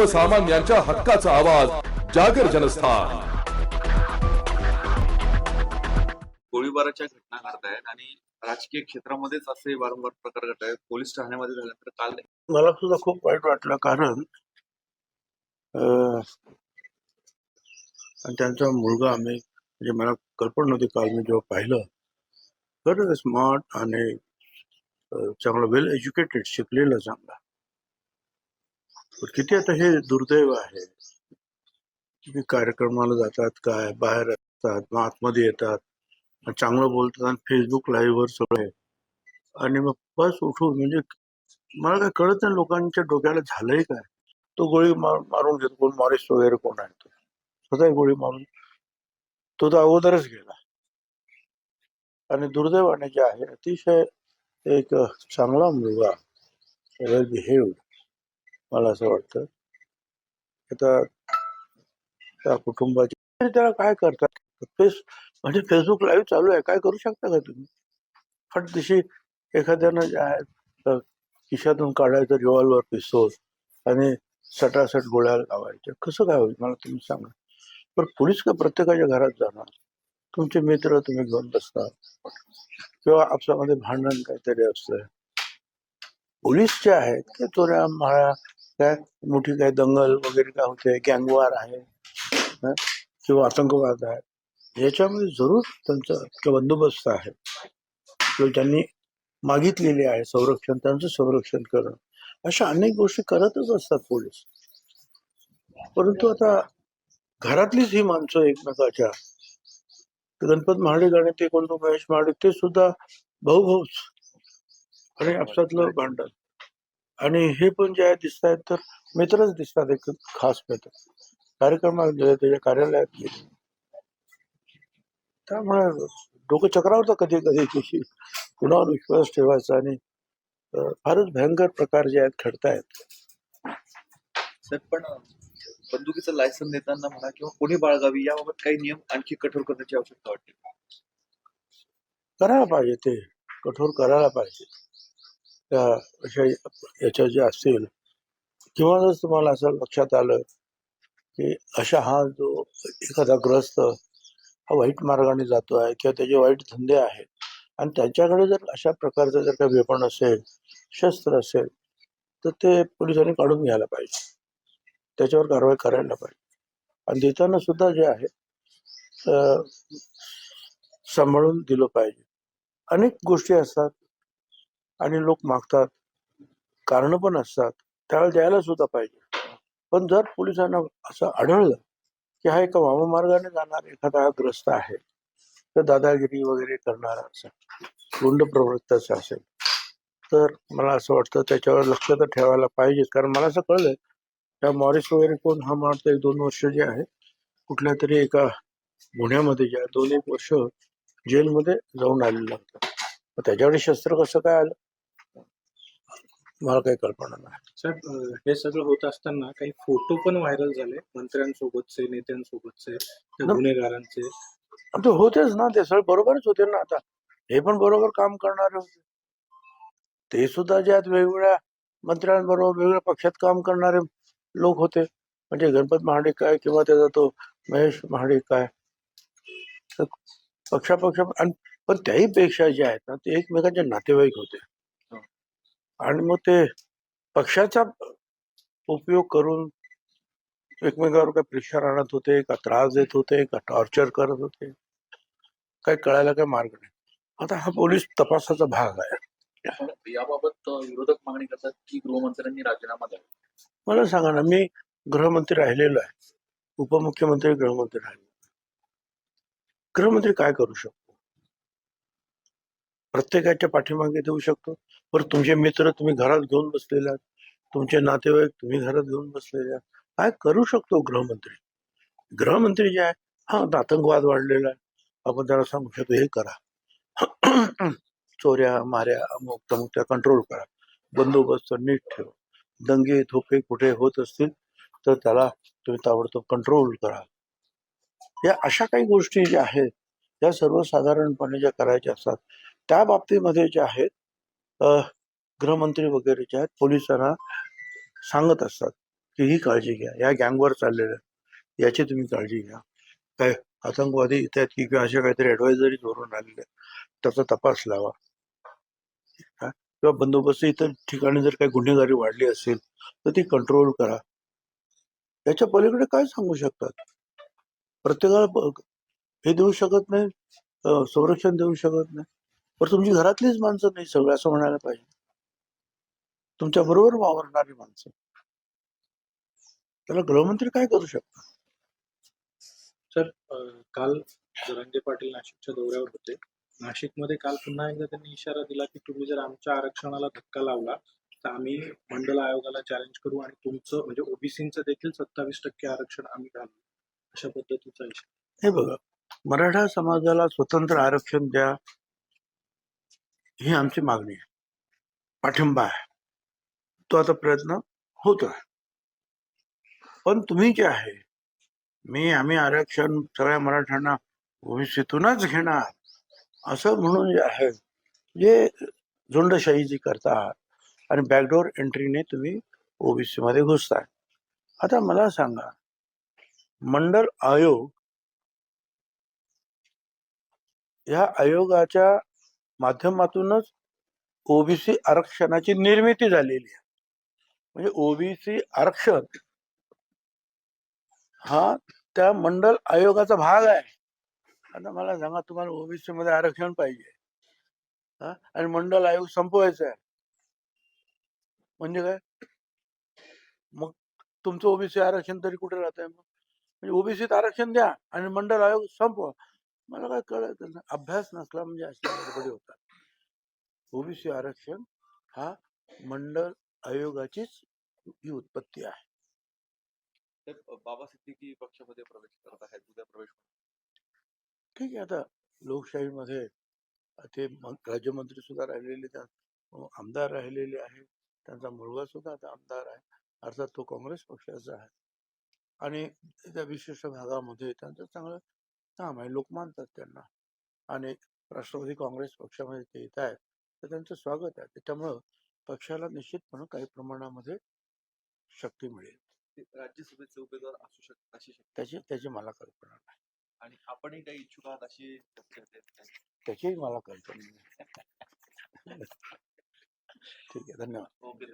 सर्वसामान्यांच्या हक्काचा आवाज जागर जनस्थान. गोळीबाराच्या घटना घडत आहेत आणि राजकीय क्षेत्रामध्येच असे वारंवार प्रकार घडत आहेत. पोलीस ठाण्यामध्ये झाल्यानंतर काल मला सुद्धा खूप वाईट वाटलं कारण अं, आणि त्यांचा मुलगा आम्ही म्हणजे मला कल्पना नव्हती काल मी जेव्हा पाहिलं तर स्मार्ट आणि चांगला वेल एज्युकेटेड शिकलेला चांगला. किती आता हे दुर्दैव आहे? तुम्ही कार्यक्रमाला जातात काय? बाहेर असतात मग आतमध्ये येतात. चांगलं बोलतात आणि फेसबुक लाईव्हवर सगळे. आणि मग बस उठून म्हणजे मला काय कळत नाही लोकांच्या डोक्याला झालंय काय? तो गोळी मार- मारून घेतो. कोण मॉरिस वगैरे कोण आहे तो? स्वतः गोळी मारून. तो तर अगोदरच गेला. आणि दुर्दैवाने जे आहे अतिशय एक चांगला मुलगा वेल बिहेव्ड मला असं वाटतं. आता त्या कुटुंबाची त्याला काय करतात? फेस म्हणजे फेसबुक लाईव्ह चालू आहे. काय करू शकता का तुम्ही? फट तशी एखाद्यानं खिशातून काढायचं रिव्हॉल्वर पिस्तोल आणि सटासट गोळ्या लावायच्या. कसं काय होईल? मला तुम्ही सांगा. पण पोलीस का प्रत्येकाच्या घरात जाणार? तुमचे मित्र तुम्ही घेऊन बसता किंवा आपसामध्ये भांडण काहीतरी असतं. पोलीस जे आहेत ते चोऱ्या माळ्या काय? मोठी काय दंगल वगैरे काय होते गँगवार आहे किंवा आतंकवाद आहे. याच्यामध्ये जरूर त्यांचा बंदोबस्त आहे. किंवा त्यांनी मागितलेले आहे संरक्षण त्यांचं संरक्षण करणं. अशा अनेक गोष्टी करतच असतात पोलीस. परंतु आता घरातलीच ही माणसं एकमेकाच्या. गणपत महाडिक आणि ते कोणतं महेश महाडिक ते सुद्धा भाऊ भाऊच आणि आपसातलं भांडण. आणि हे पण जे आहे दिसत आहेत तर मित्रच दिसतात एक खास मित्र. कार्यक्रमात गेले त्याच्या कार्यालयात गेले. त्यामुळे डोकं चक्रावतं कधी कधी की कुणावर विश्वास ठेवायचा आणि फारच भयंकर प्रकार जे आहेत घडतायत. सर पण बंदुकीचं लायसन देताना म्हणा किंवा कोणी बाळगावी याबाबत काही नियम आणखी कठोर करण्याची आवश्यकता वाटते? करायला पाहिजे ते. कठोर करायला पाहिजे. त्या अशा याच्या जे असतील किंवा जर तुम्हाला असं लक्षात आलं की अशा हा जो एखादा ग्रस्त हा वाईट मार्गाने जातो आहे किंवा त्याचे वाईट धंदे आहेत आणि त्यांच्याकडे जर अशा प्रकारचं जर काही वेपण असेल शस्त्र असेल तर ते पोलिसांनी काढून घ्यायला पाहिजे. त्याच्यावर कारवाई करायला पाहिजे. आणि देताना सुद्धा जे आहे सांभाळून दिलं पाहिजे. अनेक गोष्टी असतात आणि लोक मागतात. कारण पण असतात. त्यावेळेला द्यायला सुद्धा पाहिजे. पण जर पोलिसांना असं आढळलं की हा एका वाममार्गाने जाणार एखादा ग्रस्त आहे तर दादागिरी वगैरे करणारा असेल गुंड प्रवृत्ताचा असेल तर मला असं वाटतं त्याच्यावर लक्ष तर ठेवायला पाहिजे. कारण मला असं कळलंय त्या मॉरिस वगैरे कोण हा मला एक दोन वर्ष जे आहे कुठल्या तरी एका गुन्ह्यामध्ये जे दोन एक वर्ष जेलमध्ये जाऊन आलेलं होतं. त्याच्याकडे शस्त्र कसं काय आलं? मला काही कल्पना नाही. सर हे सगळं होत असताना काही फोटो पण व्हायरल झाले मंत्र्यांसोबतचे नेत्यांसोबतचे त्या गुन्हेगारांचे? आणि ते होतेच ना ते सगळे बरोबरच होते ना आता. हे पण बरोबर काम करणारे होते. ते सुद्धा जे आहेत वेगवेगळ्या मंत्र्यांबरोबर वेगवेगळ्या पक्षात काम करणारे लोक होते. म्हणजे गणपत महाडिक काय किंवा त्याचा तो महेश महाडिक काय? पक्षापक्ष आणि पण त्याही पेक्षा जे आहेत ना ते एकमेकांचे नातेवाईक होते. आणि मग ते पक्षाचा उपयोग करून एकमेकावर काय प्रेशर आणत होते का त्रास देत होते का टॉर्चर करत होते काही कळायला काही मार्ग नाही. आता हा पोलीस तपासाचा भाग आहे. याबाबत विरोधक मागणी करतात की गृहमंत्र्यांनी राजीनामा द्यावा. मला सांगा ना मी गृहमंत्री राहिलेलो आहे. उपमुख्यमंत्री गृहमंत्री राहिले गृहमंत्री काय करू शकतो? प्रत्येकाच्या पाठीमागे देऊ शकतो. बरं तुमचे मित्र तुम्ही घरात घेऊन बसलेले आहात. तुमचे नातेवाईक तुम्ही घरात घेऊन बसलेले आहात. काय करू शकतो गृहमंत्री? गृहमंत्री जे आहे हा आतंकवाद वाढलेला आहे. आपण त्याला सांगू शकतो हे करा. चोऱ्या माऱ्या अमुक तमुक त्या कंट्रोल करा. बंदोबस्त नीट ठेवा. दंगे धोके कुठे होत असतील तर त्याला तुम्ही ताबडतोब कंट्रोल करा. या अशा काही गोष्टी ज्या आहेत त्या सर्वसाधारणपणे ज्या करायच्या असतात त्या बाबतीमध्ये जे आहेत गृहमंत्री वगैरे जे आहेत पोलिसांना सांगत असतात तीही काळजी घ्या. या गँगवर चाललेल्या याची तुम्ही काळजी घ्या. काय आतंकवादी इथे आहेत की किंवा अशा काहीतरी ऍडवायझरी धोरण आलेले आहेत, त्याचा तपास लावा. किंवा बंदोबस्त इतर ठिकाणी जर काही गुन्हेगारी वाढली असेल तर ती कंट्रोल करा. याच्या पलीकडे काय सांगू शकतात? प्रत्येकाला हे देऊ शकत नाही संरक्षण देऊ शकत नाही. पण तुमची घरातलीच माणसं नाही सगळं असं म्हणायला पाहिजे. तुमच्या बरोबर वावरणारी माणसं. त्याला गृहमंत्री काय करू शकतात? सर काल जरांगे पाटील नाशिकच्या दौऱ्यावर होते. नाशिकमध्ये काल पुन्हा एकदा त्यांनी इशारा दिला की तुम्ही जर आमच्या आरक्षणाला धक्का लावला तर आम्ही मंडल आयोगाला चॅलेंज करू आणि तुमचं म्हणजे ओबीसीचं देखील सत्तावीस टक्के आरक्षण आम्ही घालू. अशा पद्धतीचा इशारा. हे बघा मराठा समाजाला स्वतंत्र आरक्षण द्या ही आमची मागणी आहे. पाठिंबा आहे. तो आता प्रयत्न होतोय. आहे पण तुम्ही जे आहे मी आम्ही आरक्षण सगळ्या मराठ्यांना ओबीसीतूनच घेणार. असं म्हणून जे आहे जे झुंडशाही जी करता आहात आणि बॅकडोर एंट्रीने तुम्ही ओबीसी मध्ये घुसताय. आता मला सांगा मंडल आयोग या आयोगाच्या माध्यमातूनच ओबीसी आरक्षणाची निर्मिती झालेली आहे. म्हणजे ओबीसी आरक्षण हा त्या मंडल आयोगाचा भाग आहे. आता मला सांगा तुम्हाला ओबीसी मध्ये आरक्षण पाहिजे. हा? आणि मंडल आयोग संपवायचा आहे. म्हणजे काय? मग तुमचं ओबीसी आरक्षण तरी कुठे राहत आहे मग? म्हणजे ओबीसीत आरक्षण द्या आणि मंडल आयोग संपवा. मला काय कळत नाही. अभ्यास नसला म्हणजे अशा गडबडी होतात. ओबीसी आरक्षण हा मंडल आयोगाचीच ही उत्पत्ती आहे. तर बाबा सिद्दीकी पक्षामध्ये प्रवेश करत आहेत उद्या प्रवेश ठीक आहे आता लोकशाहीमध्ये ते राज्यमंत्री सुद्धा राहिलेले आमदार राहिलेले आहे त्यांचा मुलगा सुद्धा आता आमदार आहे. अर्थात तो काँग्रेस पक्षाचा आहे. आणि त्या विशिष्ट भागामध्ये त्यांचं चांगलं काम आहे लोक मानतात त्यांना. आणि राष्ट्रवादी काँग्रेस पक्षामध्ये ते येत आहेत तर त्यांचं स्वागत आहे. त्याच्यामुळं पक्षाला निश्चितपणे काही प्रमाणामध्ये शक्ती मिळेल. ते राज्यसभेचे उमेदवार असू शकतात अशी शक्यता त्याची त्याची मला कल्पना नाही. आणि आपणही काही इच्छुक आहात अशी चर्चा. त्याचीही मला कल्पना नाही. ठीक आहे धन्यवाद. ओके.